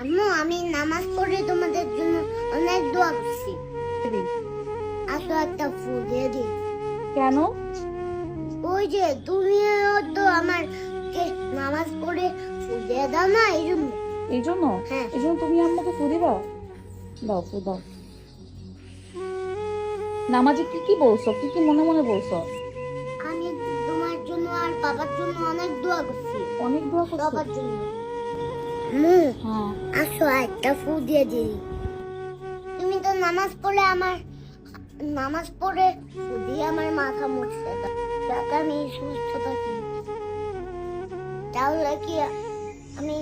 আম্মু আমি নামাজ পড়ে তোমাদের জন্য অনেক দোয়া করছি। আসো একটা ফুল দিয়ে দিই কেন? ওই যে তুমিও তো আমার নামাজ পড়ে ফুল দিয়ে দাও না এই জন্য। এই জন্য? হ্যাঁ। এই জন্য তুমি আম্মুকে ফু দিবা দাও? ফু দাও। নামাজে কি কি বলছো? কি কি মনে মনে বলছো? আমি তোমার জন্য আর বাবার জন্য অনেক দোয়া করছি। অনেক দোয়া করছ? বাবার জন্য। আসো একটা ফুল দিয়ে দিই। তুমি তো নামাজ পড়ে আমার নামাজ পড়ে দিয়ে আমার মাথা মুছতে যাতে আমি সুস্থ থাকি তাহলে কি আমি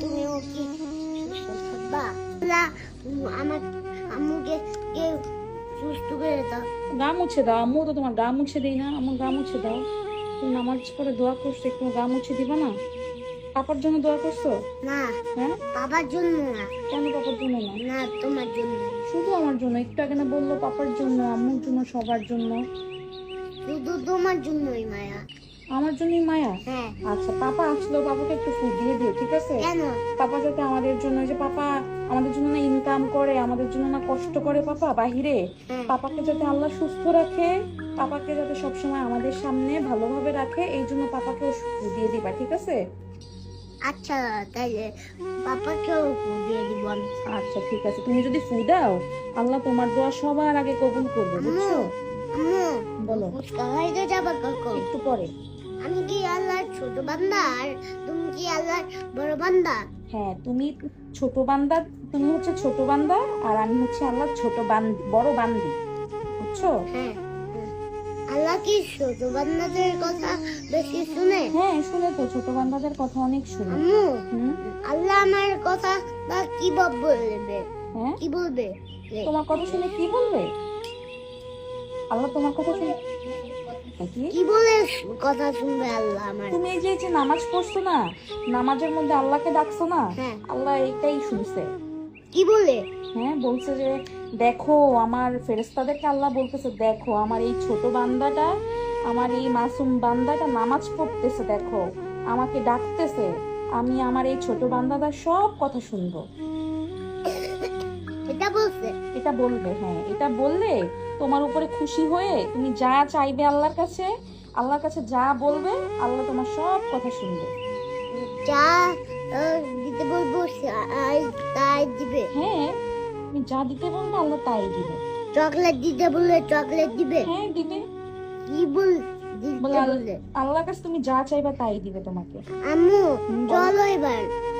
তুমিও কি সুস্থ থাকবা? আমার আম্মুকে কেউ সুস্থ করে দাও? গা মুছে দাও আম্মু তো তোমার গা মুছে দেই না আমার গা মুছে দাও। তুমি নামাজ পড়ে দোয়া করছ একটু গা মুছে দিবা না? পাপার জন্য দোয়া করছ? না হ্যাঁ? বাবার জন্য না। কেন পাপার জন্য না? না তোমার জন্য। শুধু আমার জন্য একটু আগে না বলল পাপার জন্য আম্মুর জন্য সবার জন্য। শুধু তোমার জন্যই মায়া। আমার জন্যই মায়া? হ্যাঁ। আচ্ছা পাপা আসলো পাপাকে একটু ফুড দিয়ে দিও ঠিক আছে? কেন? পাপা যাতে আমাদের জন্য যে পাপা আমাদের জন্য না ইনকাম করে আমাদের জন্য না কষ্ট করে পাপা বাহিরে। হ্যাঁ। পাপাকে যাতে আল্লাহ সুস্থ রাখে পাপাকে যাতে সবসময় আমাদের সামনে ভালোভাবে রাখে এই জন্য পাপাকে দিয়ে দিবা ঠিক আছে? আচ্ছা তাইলে পাপাকেও ফুল দিয়ে দিব আমি। আচ্ছা ঠিক আছে। তুমি যদি ফু দাও আল্লাহ তোমার দোয়া সবার আগে কবুল করবে বুঝছ? বলো। ফুচকা খাইতে যাবা কখন? একটু পরে। আমি কি আল্লাহর ছোট বান্দা? আর তুমি কি আল্লাহর বড় বান্দা? হ্যাঁ তুমি ছোট বান্দা তুমি হচ্ছে ছোট বান্দা আর আমি হচ্ছে আল্লাহ ছোট বান্দি বড় বান্দি বুঝছ? হ্যাঁ। আল্লাহ কি ছোট বান্দাদের কথা বেশি শুনে? হ্যাঁ শুনে তো ছোট বান্দাদের কথা অনেক শুনে। আম্মু আল্লাহ আমার কথা বা কি বলবে? হ্যাঁ? কি বলবে? তোমার কথা শুনে কি বলবে? আল্লাহ তোমার কথা শুনে কি? বলে কথা শুনবে আল্লাহ আমার? তুমি এই যে এই যে নামাজ পড়ছো না নামাজের মধ্যে আল্লাহকে ডাকছো না হ্যাঁ। আল্লাহ এটাই শুনছে। কি বলে? হ্যাঁ বলছে যে দেখো আমার ফেরেস্তাদেরকে আল্লাহ বলতেছে দেখো আমার এই ছোট বান্দাটা আমার এই মাসুম বান্দাটা নামাজ পড়তেছে দেখো আমাকে ডাকতেছে আমি আমার এই ছোট বান্দাটার সব কথা শুনব। এটা বলছে। এটা বলবে হ্যাঁ এটা বললে তোমার উপরে খুশি হয়ে তুমি যা চাইবে আল্লাহর কাছে আল্লাহর কাছে যা বলবে আল্লাহ তোমার সব কথা শুনবে। যা দিতে বলব তাই দিবে। হ্যাঁ তুমি যা দিতে বলবে আল্লাহ তাই দিবে। চকলেট দিতে বললে চকলেট দিবে। হ্যাঁ দিবে। কি বল দিতে বলে আল- বললে? আল্লাহর কাছে তুমি যা চাইবা তাই দিবে তোমাকে। আম্মু চলো এবার।